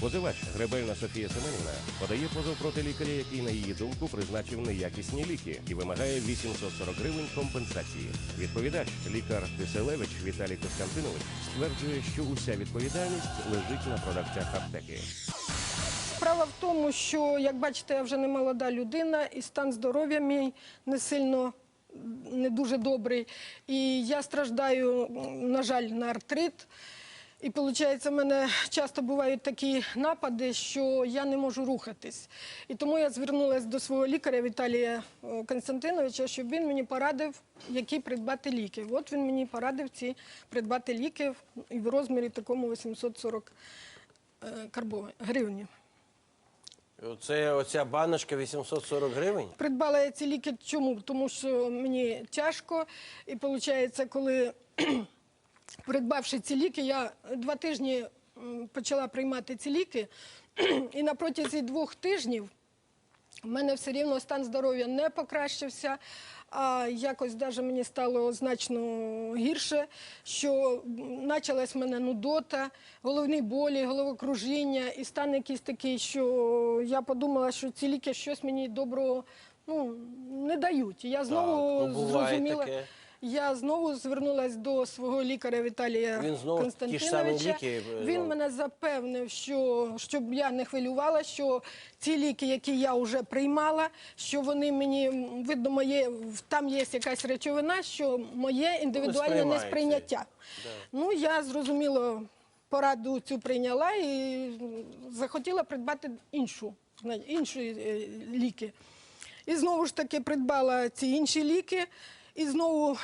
Позивач Гребельна Софія Семенівна подає позов проти лікаря, який, на її думку, призначив неякісні ліки і вимагає 840 гривень компенсації. Відповідач, лікар Киселевич Віталій Костянтинович, стверджує, що уся відповідальність лежить на продавцях аптеки. Справа в тому, що, як бачите, я вже не молода людина, і стан здоров'я мій не сильно не дуже добрий. І я страждаю, на жаль, на артрит. І виходить, в мене часто бувають такі напади, що я не можу рухатись. І тому я звернулася до свого лікаря Віталія е, Константиновича, щоб він мені порадив, які придбати ліки. От він мені порадив ці придбати ліки і в розмірі такому 840 е, гривень. Це оця баночка 840 гривень? Придбала я ці ліки чому? Тому що мені тяжко. І виходить, коли придбавши ці ліки, я два тижні почала приймати ці ліки, і на протязі двох тижнів у мене все рівно стан здоров'я не покращився, а якось даже мені стало значно гірше, що почалась в мене нудота, головні болі, головокружіння, і стан якийсь такий, що я подумала, що ці ліки щось мені доброго ну, не дають. І я знову ну, буває зрозуміла. таке. Я знову звернулася до свого лікаря Віталія Він знову ті ж самі Константиновича. ліки, е, Він знову? мене запевнив, що щоб я не хвилювала, що ці ліки, які я вже приймала, що вони мені м, видно, моє там є якась речовина, що моє індивідуальне сприймається. несприйняття. Ну я зрозуміло пораду цю прийняла і м, захотіла придбати іншу, зна- інші е, ліки. І знову ж таки придбала ці інші ліки, і знову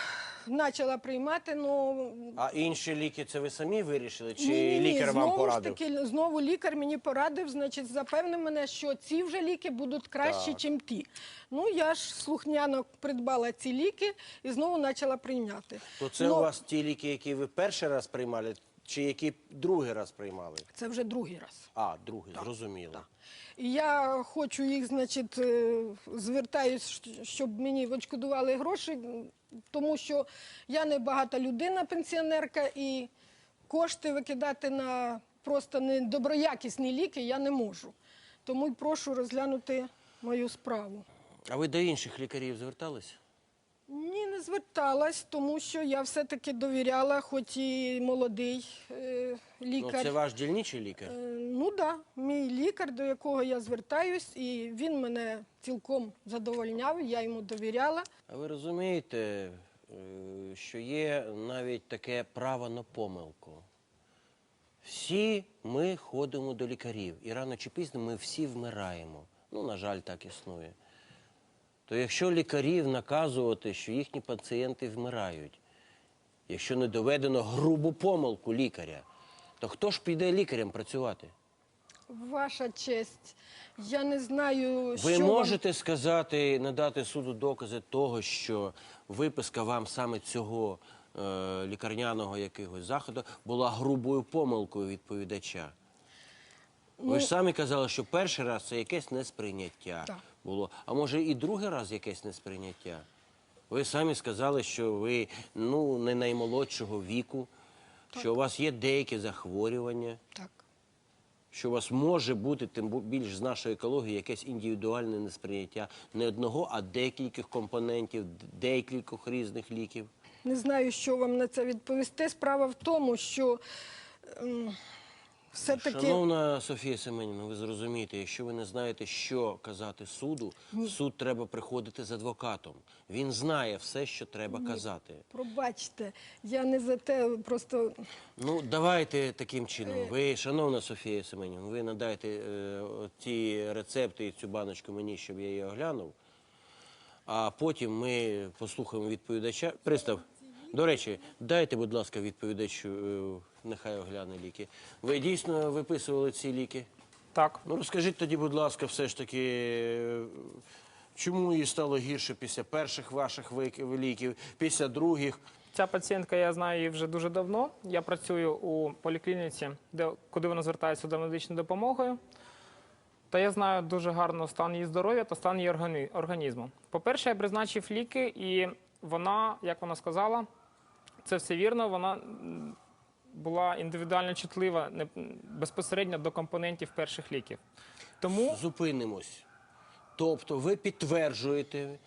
почала приймати. Ну А інші ліки це ви самі вирішили? Чи ні-ні-ні, лікар вам знову порадив? ж таки, знову лікар мені порадив, значить, запевнив мене, що ці вже ліки будуть кращі, Так. ніж ті. Ну я ж слухняно придбала ці ліки і знову почала прийняти. То це Ну, у вас ті ліки, які ви перший раз приймали, чи які другий раз приймали? це вже другий раз. А, другий, зрозуміло. І я хочу їх, значить, е, звертаюсь, щоб мені відшкодували гроші, тому що я не багата людина, пенсіонерка, і кошти викидати на просто недоброякісні ліки я не можу. Тому й прошу розглянути мою справу. А ви до інших лікарів звертались? Ні, не зверталась, тому що я все-таки довіряла, хоч і молодий е, лікар. Ну, це ваш дільничий лікар? Е, Ну так, мій лікар, до якого я звертаюсь, і він мене цілком задовольняв, я йому довіряла. А ви розумієте, е, що є навіть таке право на помилку? Всі ми ходимо до лікарів, і рано чи пізно ми всі вмираємо. Ну, на жаль, так існує. То якщо лікарів наказувати, що їхні пацієнти вмирають, якщо не доведено грубу помилку лікаря, то хто ж піде лікарем працювати? Ваша честь, я не знаю, Ви що вам- можете сказати, надати суду докази того, що виписка вам саме цього е, лікарняного якогось заходу була грубою помилкою відповідача? Ви ж самі казали, що перший раз це якесь несприйняття Так. було. А може і другий раз якесь несприйняття? Ви самі сказали, що ви ну, не наймолодшого віку, що у вас є деякі захворювання Так. Що у вас може бути тим більш з нашої екології якесь індивідуальне несприйняття не одного, а декількох компонентів, декількох різних ліків. Не знаю, що вам на це відповісти. Справа в тому, що ем, все-таки Шановна Софія Семенівна, ви зрозумієте, якщо ви не знаєте, що казати суду, в суд треба приходити з адвокатом. Він знає все, що треба казати. пробачте, я не за те, просто Ну, давайте таким чином. Ви, шановна Софія Семенівна, ви надайте е, ті рецепти і цю баночку мені, щоб я її оглянув. А потім ми послухаємо відповідача. Пристав, до речі, дайте, будь ласка, відповідачу, е, нехай огляне ліки. Ви дійсно виписували ці ліки? Так, Ну розкажіть тоді, будь ласка, все ж таки, е, чому їй стало гірше після перших ваших ліків, після других? ця пацієнтка, я знаю її вже дуже давно. Я працюю у поліклініці, де, куди вона звертається за медичною допомогою. Та я знаю дуже гарно стан її здоров'я та стан її органі- організму. По-перше, я призначив ліки, і вона, як вона сказала, це все вірно, вона була індивідуально чутлива не- безпосередньо до компонентів перших ліків. Тому Зупинимось. Тобто ви підтверджуєте,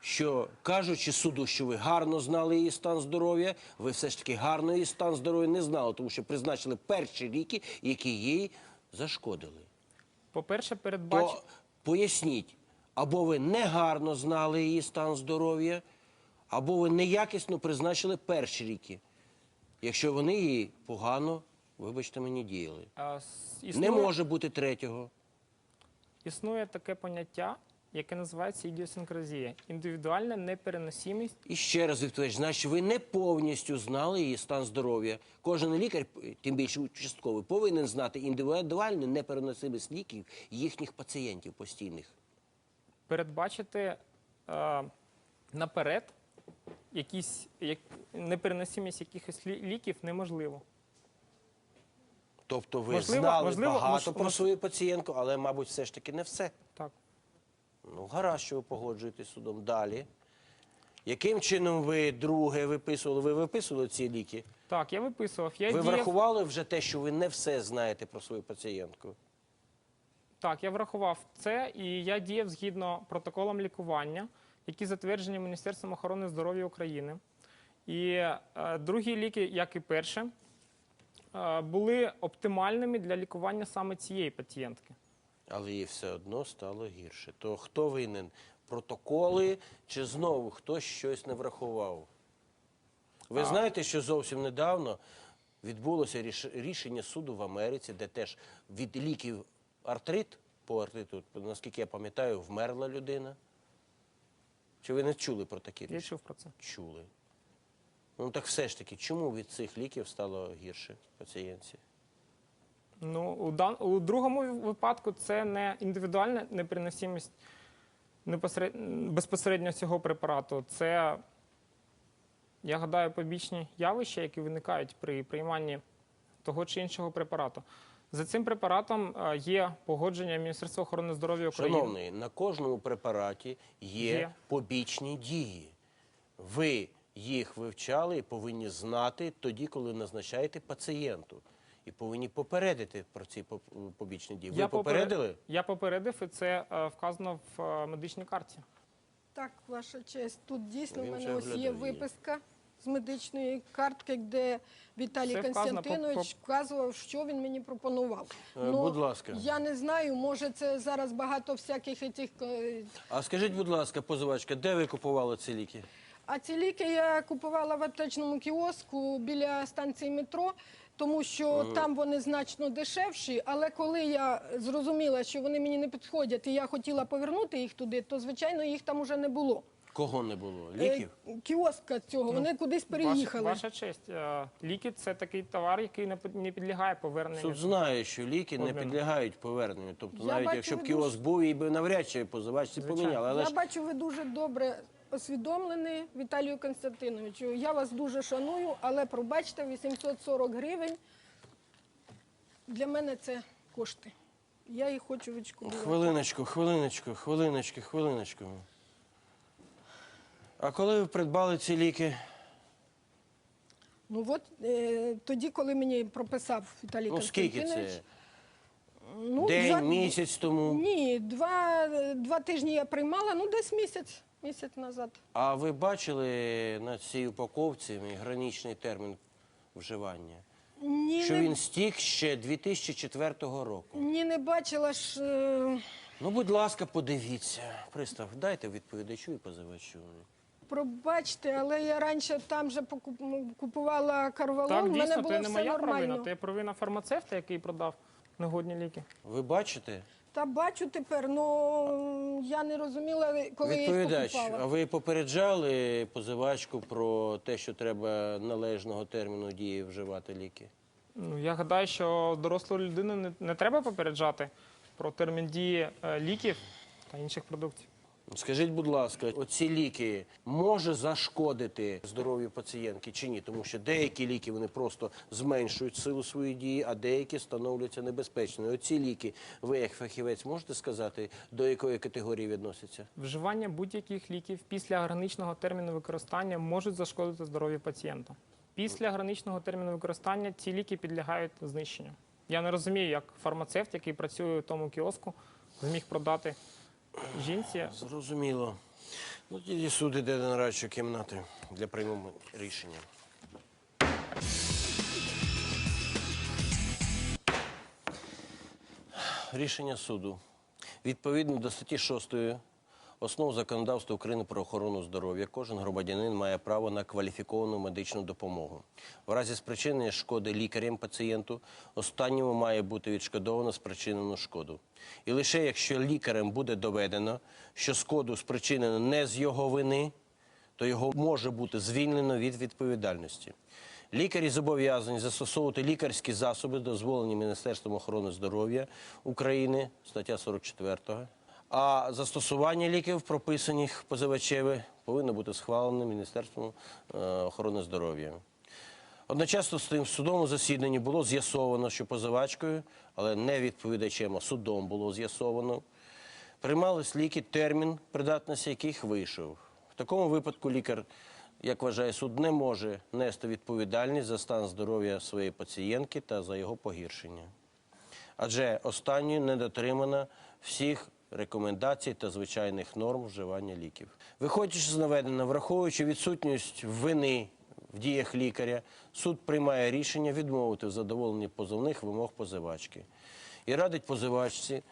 що кажучи суду, що ви гарно знали її стан здоров'я, ви все ж таки гарно її стан здоров'я не знали, тому що призначили перші ліки, які їй зашкодили. По-перше, передбач... То поясніть, або ви негарно знали її стан здоров'я, або ви неякісно призначили перші ліки, якщо вони їй погано, вибачте мені, діяли. а, с- Не може бути третього. існує таке поняття, яке називається ідіосинкразія, індивідуальна непереносимість. І ще раз відповідь, значить, ви не повністю знали її стан здоров'я. Кожен лікар, тим більше участковий, повинен знати індивідуальну непереносимість ліків їхніх пацієнтів постійних. передбачити е, наперед якісь як, непереносимість якихось лі- ліків неможливо. Тобто ви Можливо, знали можливо, багато мож- про мож- свою пацієнтку, але, мабуть, все ж таки не все. Так. Ну, гаразд, що ви погоджуєтесь з судом. Далі. Яким чином ви друге виписували? Ви виписували ці ліки? Так, я виписував. Я ви діяв, врахували вже те, що ви не все знаєте про свою пацієнтку? так, я врахував це, і я діяв згідно протоколам лікування, які затверджені Міністерством охорони здоров'я України. І е, другі ліки, як і перше, е, були оптимальними для лікування саме цієї пацієнтки. Але їй все одно стало гірше. То хто винен? Протоколи чи знову хтось щось не врахував? Ви знаєте, що зовсім недавно відбулося ріш- рішення суду в Америці, де теж від ліків артрит, по артриту, наскільки я пам'ятаю, вмерла людина. Чи ви не чули про такі Я рішення? чув про це. Чули. Ну так все ж таки, чому від цих ліків стало гірше пацієнтці? Ну, у, дан... у другому випадку це не індивідуальна непереносимість непосеред... безпосередньо цього препарату. Це, я гадаю, побічні явища, які виникають при прийманні того чи іншого препарату. За цим препаратом е, є погодження Міністерства охорони здоров'я України. Шановний, на кожному препараті є, Є. побічні дії. Ви їх вивчали і повинні знати тоді, коли назначаєте пацієнту. І повинні попередити про ці побічні дії. Ви поперед- попередили? Я попередив, і це е, вказано в е, медичній карті. Так, ваша честь. Тут дійсно в мене ось є виписка з медичної картки, де Віталій Все вказано Константинович вказував, що він мені пропонував. Е, будь ласка. Я не знаю, може це зараз багато всяких этих... е, А скажіть, будь ласка, позивачка, де ви купували ці ліки? А ці ліки я купувала в аптечному кіоску біля станції метро, тому що там вони значно дешевші. Але коли я зрозуміла, що вони мені не підходять, і я хотіла повернути їх туди, то звичайно їх там уже не було. Кого не було? Е, Ліків? Кіоска цього, вони кудись переїхали. Ваша, ваша честь, е, ліки це такий товар, який не під- не підлягає поверненню. Суд знає, що ліки не підлягають поверненню. Тобто, Я навіть бачу, якщо б ви кіоск був, її би навряд чи позивачці поміняли. Але Я ж бачу, ви дуже добре освідомлені, Віталію Константиновичу. Я вас дуже шаную, але пробачте, 840 гривень для мене це кошти. Я їх хочу відшкодувати. Хвилиночку, хвилиночку, хвилиночку, хвилиночку. А коли ви придбали ці ліки? Ну от е, тоді, коли мені прописав Віталій Ну скільки Константинович. це? Ну, День, два- місяць тому. Ні, два, два тижні я приймала, ну десь місяць, місяць назад. А ви бачили на цій упаковці мій граничний термін вживання? Ні, Що не, він стік ще 2004 року. ні, не бачила ж. е, Ну, будь ласка, подивіться. Пристав, дайте відповідачу і позивачу. Пробачте, але я раніше там же купувала карвалол, Так, в мене дійсно, було це не все моя нормально. провина, це провина фармацевта, який продав негодні ліки. Ви бачите? Та бачу тепер, ну я не розуміла, коли я їх Відповідач, а покупала. ви попереджали позивачку про те, що треба належного терміну дії вживати ліки? Ну, я гадаю, що дорослу людину не, не треба попереджати про термін дії е, ліків та інших продуктів. Скажіть, будь ласка, оці ліки може зашкодити здоров'ю пацієнтки чи ні? Тому що деякі ліки вони просто зменшують силу своєї дії, а деякі становляться небезпечними. Оці ліки, ви як фахівець можете сказати, до якої категорії відносяться? Вживання будь-яких ліків після граничного терміну використання можуть зашкодити здоров'ю пацієнта. Після граничного терміну використання ці ліки підлягають знищенню. Я не розумію, як фармацевт, який працює у тому кіоску, зміг продати жінці. Зрозуміло. Ну, тоді суд іде до нарадчої кімнати для прийому рішення. Рішення суду. Відповідно до статті 6 основ законодавства України про охорону здоров'я, кожен громадянин має право на кваліфіковану медичну допомогу. В разі спричинення шкоди лікарям пацієнту останньому має бути відшкодовано спричинену шкоду. І лише якщо лікарем буде доведено, що шкоду спричинено не з його вини, то його може бути звільнено від відповідальності. Лікарі зобов'язані застосовувати лікарські засоби, дозволені Міністерством охорони здоров'я України, стаття 44. А застосування ліків, прописаних позивачеві, повинно бути схвалене Міністерством е, охорони здоров'я. Одночасно з тим в судовому засіданні було з'ясовано, що позивачкою, але не відповідачем, а судом було з'ясовано, приймались ліки, термін придатності яких вийшов. В такому випадку лікар, як вважає суд, не може нести відповідальність за стан здоров'я своєї пацієнтки та за його погіршення. Адже останньою не дотримано всіх рекомендацій та звичайних норм вживання ліків. Виходячи з наведеного, враховуючи відсутність вини в діях лікаря, суд приймає рішення відмовити в задоволенні позовних вимог позивачки і радить позивачці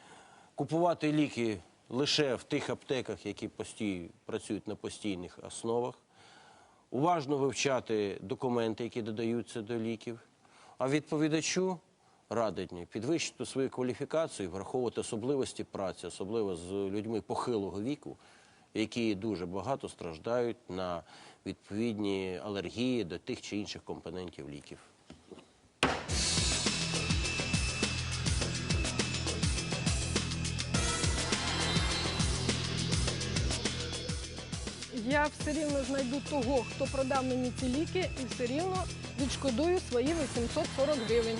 купувати ліки лише в тих аптеках, які постій, працюють на постійних основах, уважно вивчати документи, які додаються до ліків, а відповідачу радить підвищити свою кваліфікацію, враховувати особливості праці, особливо з людьми похилого віку, які дуже багато страждають на відповідні алергії до тих чи інших компонентів ліків. Я все рівно знайду того, хто продав мені ці ліки, і все рівно відшкодую свої 840 гривень.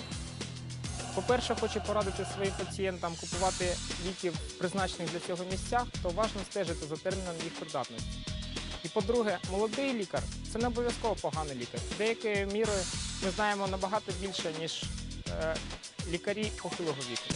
По-перше, хочу порадити своїм пацієнтам купувати ліки в призначених для цього місцях, то важливо стежити за терміном їх придатності. І по-друге, молодий лікар це не обов'язково поганий лікар. Деякою мірою ми знаємо набагато більше, ніж е, лікарі похилого віку.